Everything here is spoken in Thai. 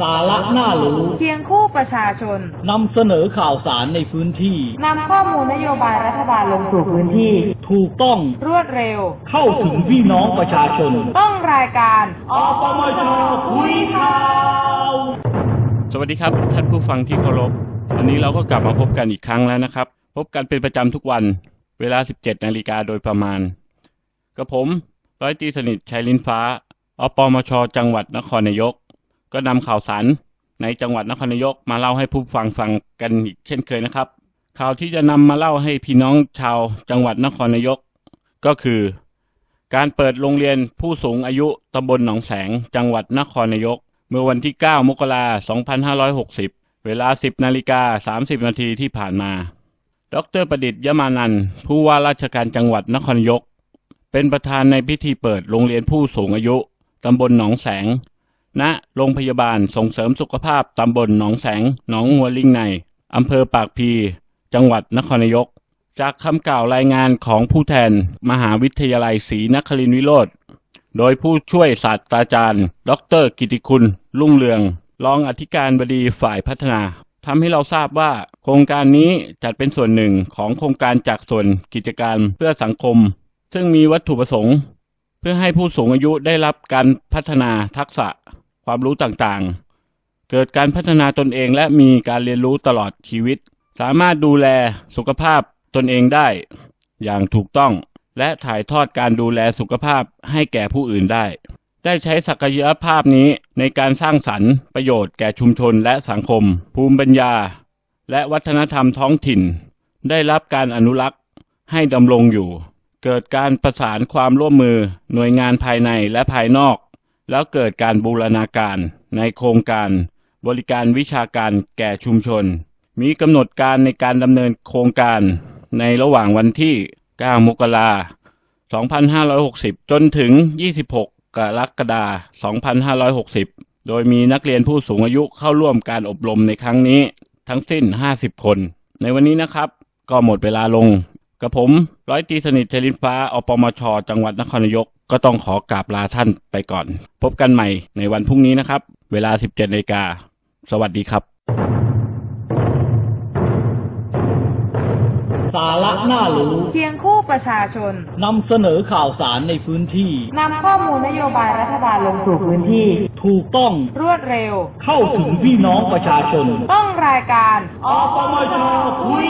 สาระน่ารู้เคียงคู่ประชาชนนำเสนอข่าวสารในพื้นที่นำข้อมูลนโยบายรัฐบาลลงสู่พื้นที่ ถูกต้องรวดเร็ว เข้าถึงพี่น้องประชาชน ต้องรายการอปมชคุยข่าวสวัสดีครับท่านผู้ฟังที่เคารพวันนี้เราก็กลับมาพบกันอีกครั้งแล้วนะครับ พบกันเป็นประจำทุกวัน เวลา 17 นาฬิกาโดยประมาณกับผมร้อยตรีสนิทชัยลินฟ้าอปมชจังหวัดนครนายก ก็นำข่าวสารในจังหวัดนครนายกมาเล่าให้ผู้ฟังฟังกันอีกเช่นเคยนะครับ ข่าวที่จะนำมาเล่าให้พี่น้องชาวจังหวัดนครนายก ก็คือ การเปิดโรงเรียนผู้สูงอายุตำบลหนองแสง จังหวัดนครนายก เมื่อวันที่ 9 มกราคม 2560 เวลา 10 นาฬิกา 30 นาทีที่ผ่านมา ดรประดิษฐ์ยมานันผู้ว่าราชการจังหวัดนครนายก เป็นประธานในพิธีเปิดโรงเรียนผู้สูงอายุตำบลหนองแสง ณโรงพยาบาลส่งเสริมสุขภาพตำบลหนองแสง หนองหัวลิงในอำเภอปากพี จังหวัดนครนายก จากคำกล่าวรายงานของผู้แทน มหาวิทยาลัยศรีนครินทรวิโรธโดยผู้ช่วยศาสตราจารย์ ดร กิติคุณรุ่งเรือง รองอธิการบดีฝ่ายพัฒนาทำให้เราทราบว่าโครงการนี้จัดเป็นส่วนหนึ่งของโครงการจากส่วนกิจการเพื่อสังคม ซึ่งมีวัตถุประสงค์ เพื่อให้ผู้สูงอายุได้รับการพัฒนาทักษะ ความรู้ต่างๆ เกิดการพัฒนาตนเองและมีการเรียนรู้ตลอดชีวิต สามารถดูแลสุขภาพตนเองได้ อย่างถูกต้อง และถ่ายทอดการดูแลสุขภาพให้แก่ผู้อื่นได้ ได้ใช้ศักยภาพนี้ในการสร้างสรรค์ประโยชน์แก่ชุมชนและสังคม ภูมิปัญญา และวัฒนธรรมท้องถิ่น ได้รับการอนุรักษ์ให้ดำรงอยู่ เกิดการประสานความร่วมมือหน่วยงานภายในและภายนอก แล้วเกิดการบูรณาการในโครงการ บริการวิชาการแก่ชุมชน มีกำหนดการในการดำเนินโครงการในระหว่างวันที่ 9 มกราคม 2560 จนถึง 26 กรกฎาคม 2560 โดยมีนักเรียนผู้สูงอายุเข้าร่วมการอบรมในครั้งนี้ทั้งสิ้น 50 คน ในวันนี้นะครับ ก็หมดเวลาลง กับผม ร้อยตีสนิทเทลินฟ้าอปมช จังหวัดนครนายก ก็ต้องขอกราบลาท่านไปก่อน พบกันใหม่ในวันพรุ่งนี้นะครับ เวลา 17นาฬิกา สวัสดีครับ สาระน่ารู้เคียงคู่ประชาชน นำเสนอข่าวสารในพื้นที่ นำข้อมูลนโยบายรัฐบาลลงสู่พื้นที่ ถูกต้องรวดเร็ว เข้าถึงพี่น้องประชาชน ต้องรายการอปมชคุยข่าว